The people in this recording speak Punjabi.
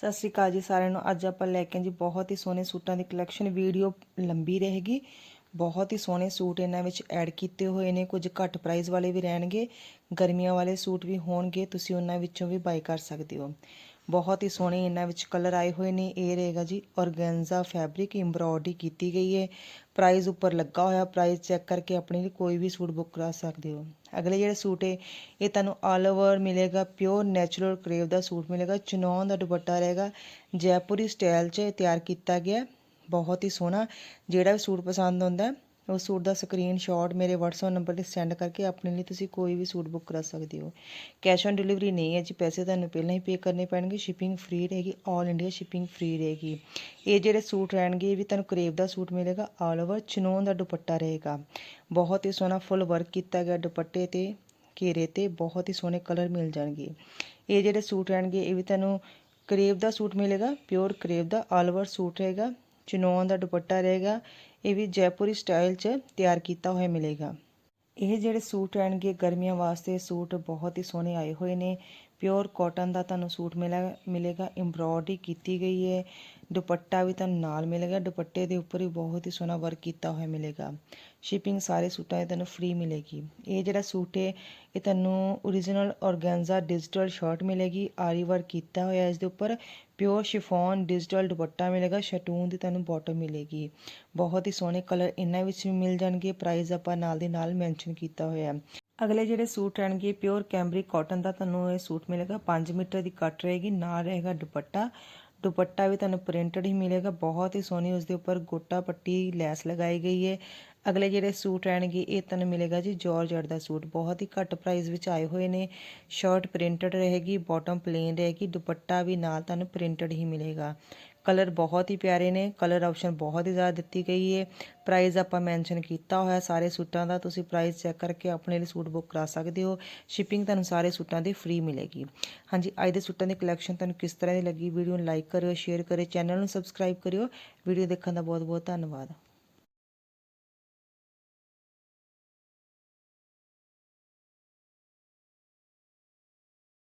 ਸਤਿ ਸ਼੍ਰੀ ਅਕਾਲ ਜੀ ਸਾਰਿਆਂ ਨੂੰ। ਅੱਜ ਆਪਾਂ ਲੈ ਕੇ ਜੀ ਬਹੁਤ ਹੀ ਸੋਹਣੇ ਸੂਟਾਂ ਦੀ ਕਲੈਕਸ਼ਨ ਵੀਡੀਓ ਲੰਬੀ ਰਹੇਗੀ। ਬਹੁਤ ਹੀ ਸੋਹਣੇ ਸੂਟ ਇਹਨਾਂ ਵਿੱਚ ਐਡ ਕੀਤੇ ਹੋਏ ਨੇ। ਕੁਝ ਘੱਟ ਪ੍ਰਾਈਸ ਵਾਲੇ ਵੀ ਰਹਿਣਗੇ। ਗਰਮੀਆਂ ਵਾਲੇ ਸੂਟ ਵੀ ਹੋਣਗੇ। ਤੁਸੀਂ ਉਹਨਾਂ ਵਿੱਚੋਂ ਵੀ ਬਾਈ ਕਰ ਸਕਦੇ ਹੋ। ਬਹੁਤ ਹੀ ਸੋਹਣੇ ਇਹਨਾਂ ਵਿੱਚ ਕਲਰ ਆਏ ਹੋਏ ਨੇ। ਇਹ ਰਹੇਗਾ ਜੀ ਔਰਗੈਂਜ਼ਾ ਫੈਬਰਿਕ ਐਮਬ੍ਰੋਇਡਰੀ ਕੀਤੀ ਗਈ ਹੈ। ਪ੍ਰਾਈਸ ਉੱਪਰ ਲੱਗਾ ਹੋਇਆ। ਪ੍ਰਾਈਸ ਚੈੱਕ ਕਰਕੇ ਆਪਣੇ ਲਈ ਕੋਈ ਵੀ ਸੂਟ ਬੁੱਕ ਕਰਾ ਸਕਦੇ ਹੋ। ਅਗਲੇ ਜਿਹੜੇ ਸੂਟ ਹੈ, ਇਹ ਤੁਹਾਨੂੰ ਆਲ ਓਵਰ ਮਿਲੇਗਾ। ਪਿਓਰ ਨੈਚੁਰਲ ਕਰੇਵ ਦਾ ਸੂਟ ਮਿਲੇਗਾ। ਚਨੌਨ ਦਾ ਦੁਪੱਟਾ ਰਹੇਗਾ। ਜੈਪੁਰੀ ਸਟਾਈਲ 'ਚ ਤਿਆਰ ਕੀਤਾ ਗਿਆ। ਬਹੁਤ ਹੀ ਸੋਹਣਾ। ਜਿਹੜਾ ਵੀ ਸੂਟ ਪਸੰਦ ਆਉਂਦਾ ਉਸ ਸੂਟ ਦਾ ਸਕਰੀਨਸ਼ਾਟ ਮੇਰੇ WhatsApp ਨੰਬਰ ਤੇ ਸੈਂਡ ਕਰਕੇ ਆਪਣੇ ਲਈ ਤੁਸੀਂ ਕੋਈ ਵੀ ਸੂਟ ਬੁੱਕ ਕਰਾ ਸਕਦੇ ਹੋ। ਕੈਸ਼ ਔਨ ਡਿਲੀਵਰੀ ਨਹੀਂ ਹੈ ਜੀ, ਪੈਸੇ ਤੁਹਾਨੂੰ ਪਹਿਲਾਂ ਹੀ ਪੇ ਕਰਨੇ ਪੈਣਗੇ ਸ਼ਿਪਿੰਗ ਫ੍ਰੀ ਰਹੇਗੀ ਆਲ ਇੰਡੀਆ ਸ਼ਿਪਿੰਗ ਫ੍ਰੀ ਰਹੇਗੀ। ਇਹ ਜਿਹੜੇ ਸੂਟ ਰਹਿਣਗੇ, ਇਹ ਵੀ ਤੁਹਾਨੂੰ ਕਰੇਵ ਦਾ ਸੂਟ ਮਿਲੇਗਾ ਆਲ ਓਵਰ ਚਨੋਨ ਦਾ ਦੁਪੱਟਾ ਰਹੇਗਾ। ਬਹੁਤ ਹੀ ਸੋਹਣਾ ਫੁੱਲ ਵਰਕ ਕੀਤਾ ਗਿਆ ਦੁਪੱਟੇ ਤੇ, ਘੇਰੇ ਤੇ, ਬਹੁਤ ਹੀ ਸੋਹਣੇ ਕਲਰ ਮਿਲ ਜਾਣਗੇ। ਇਹ ਜਿਹੜੇ ਸੂਟ ਰਹਿਣਗੇ, ਇਹ ਵੀ ਤੁਹਾਨੂੰ ਕਰੇਵ ਦਾ ਸੂਟ ਮਿਲੇਗਾ ਪਿਓਰ ਕਰੇਵ ਦਾ ਆਲ ਓਵਰ ਸੂਟ ਰਹੇਗਾ। ਚਨੋਨ ਦਾ ਦੁਪੱਟਾ ਰਹੇਗਾ, ਇਹ ਵੀ ਜੈਪੁਰੀ ਸਟਾਈਲ 'ਚ ਤਿਆਰ ਕੀਤਾ ਹੋਇਆ ਮਿਲੇਗਾ। ਇਹ ਜਿਹੜੇ ਸੂਟ ਰਹਿਣਗੇ, ਗਰਮੀਆਂ ਵਾਸਤੇ ਸੂਟ ਬਹੁਤ ਹੀ ਸੋਹਣੇ ਆਏ ਹੋਏ ਨੇ। ਪਿਓਰ ਕਾਟਨ ਦਾ ਤੁਹਾਨੂੰ ਸੂਟ ਮਿਲੇ ਮਿਲੇਗਾ ਐਮਬ੍ਰੋਇਡਰੀ ਕੀਤੀ ਗਈ ਹੈ ਦੁਪੱਟਾ ਵੀ ਤੁਹਾਨੂੰ ਨਾਲ ਮਿਲੇਗਾ ਦੁਪੱਟੇ ਦੇ ਉੱਪਰ ਵੀ ਬਹੁਤ ਹੀ ਸੋਹਣਾ ਵਰਕ ਕੀਤਾ ਹੋਇਆ ਮਿਲੇਗਾ ਸ਼ਿਪਿੰਗ ਸਾਰੇ ਸੂਟਾਂ ਦੀ ਤੁਹਾਨੂੰ ਫ੍ਰੀ ਮਿਲੇਗੀ ਇਹ ਜਿਹੜਾ ਸੂਟ ਹੈ ਇਹ ਤੁਹਾਨੂੰ origignal organza ਡਿਜੀਟਲ ਸ਼ਰਟ ਮਿਲੇਗੀ ਆਰੀ ਵਰਕ ਕੀਤਾ ਹੋਇਆ ਇਸ ਦੇ ਉੱਪਰ ਪਿਓਰ ਸ਼ਿਫੋਨ ਡਿਜੀਟਲ ਦੁਪੱਟਾ ਮਿਲੇਗਾ ਸ਼ਟੂਨ ਦੀ ਤੁਹਾਨੂੰ ਬਾਟਮ ਮਿਲੇਗੀ ਬਹੁਤ ਹੀ ਸੋਹਣੇ ਕਲਰ ਇਹਨਾਂ ਵਿੱਚ ਵੀ ਮਿਲ ਜਾਣਗੇ ਪ੍ਰਾਈਸ ਆਪਾਂ ਨਾਲ ਦੇ ਨਾਲ ਮੈਂਸ਼ਨ ਕੀਤਾ ਹੋਇਆ ਹੈ ਅਗਲੇ ਜਿਹੜੇ ਸੂਟ ਰਹਿਣਗੇ ਪਿਓਰ ਕੈਂਬਰਿਕ ਕਾਟਨ ਦਾ ਤੁਹਾਨੂੰ ਇਹ ਸੂਟ ਮਿਲੇਗਾ। 5 ਮੀਟਰ ਦੀ ਕੱਟ ਰਹੇਗੀ, ਨਾਲ ਰਹੇਗਾ ਦੁਪੱਟਾ। ਦੁਪੱਟਾ ਵੀ ਤੁਹਾਨੂੰ ਪ੍ਰਿੰਟਡ ਹੀ ਮਿਲੇਗਾ। ਬਹੁਤ ਹੀ ਸੋਹਣੀ ਉਸ ਦੇ ਉੱਪਰ ਗੋਟਾ ਪੱਟੀ ਲੈਸ ਲਗਾਈ ਗਈ ਹੈ। ਅਗਲੇ ਜਿਹੜੇ ਸੂਟ ਰਹਿਣਗੇ, ਇਹ ਤੁਹਾਨੂੰ ਮਿਲੇਗਾ ਜੀ ਜਾਰਜਟ ਦਾ ਸੂਟ। ਬਹੁਤ ਹੀ ਘੱਟ ਪ੍ਰਾਈਸ ਵਿੱਚ ਆਏ ਹੋਏ ਨੇ। ਸ਼ਰਟ ਪ੍ਰਿੰਟਡ ਰਹੇਗੀ ਬਾਟਮ ਪਲੇਨ ਰਹੇਗੀ। ਦੁਪੱਟਾ ਵੀ ਨਾਲ ਤੁਹਾਨੂੰ ਪ੍ਰਿੰਟਡ ਹੀ ਮਿਲੇਗਾ। ਕਲਰ ਬਹੁਤ ਹੀ ਪਿਆਰੇ ਨੇ, ਕਲਰ ਆਪਸ਼ਨ ਬਹੁਤ ਹੀ ਜ਼ਿਆਦਾ ਦਿੱਤੀ ਗਈ ਹੈ ਪ੍ਰਾਈਸ ਆਪਾਂ ਮੈਂਸ਼ਨ ਕੀਤਾ ਹੋਇਆ, ਸਾਰੇ ਸੂਟਾਂ ਦਾ ਤੁਸੀਂ ਪ੍ਰਾਈਸ ਚੈੱਕ ਕਰਕੇ ਆਪਣੇ ਲਈ ਸੂਟ ਬੁੱਕ ਕਰਾ ਸਕਦੇ ਹੋ। ਸ਼ਿਪਿੰਗ ਤੁਹਾਨੂੰ ਸਾਰੇ ਸੂਟਾਂ ਦੀ ਫ੍ਰੀ ਮਿਲੇਗੀ। ਹਾਂਜੀ, ਅੱਜ ਦੇ ਸੂਟਾਂ ਦੀ ਕਲੈਕਸ਼ਨ ਤੁਹਾਨੂੰ ਕਿਸ ਤਰ੍ਹਾਂ ਦੀ ਲੱਗੀ? ਵੀਡੀਓ ਨੂੰ ਲਾਈਕ ਕਰਿਓ ਸ਼ੇਅਰ ਕਰਿਓ ਚੈਨਲ ਨੂੰ ਸਬਸਕ੍ਰਾਈਬ ਕਰਿਓ। ਵੀਡੀਓ ਦੇਖਣ ਦਾ ਬਹੁਤ ਬਹੁਤ ਧੰਨਵਾਦ।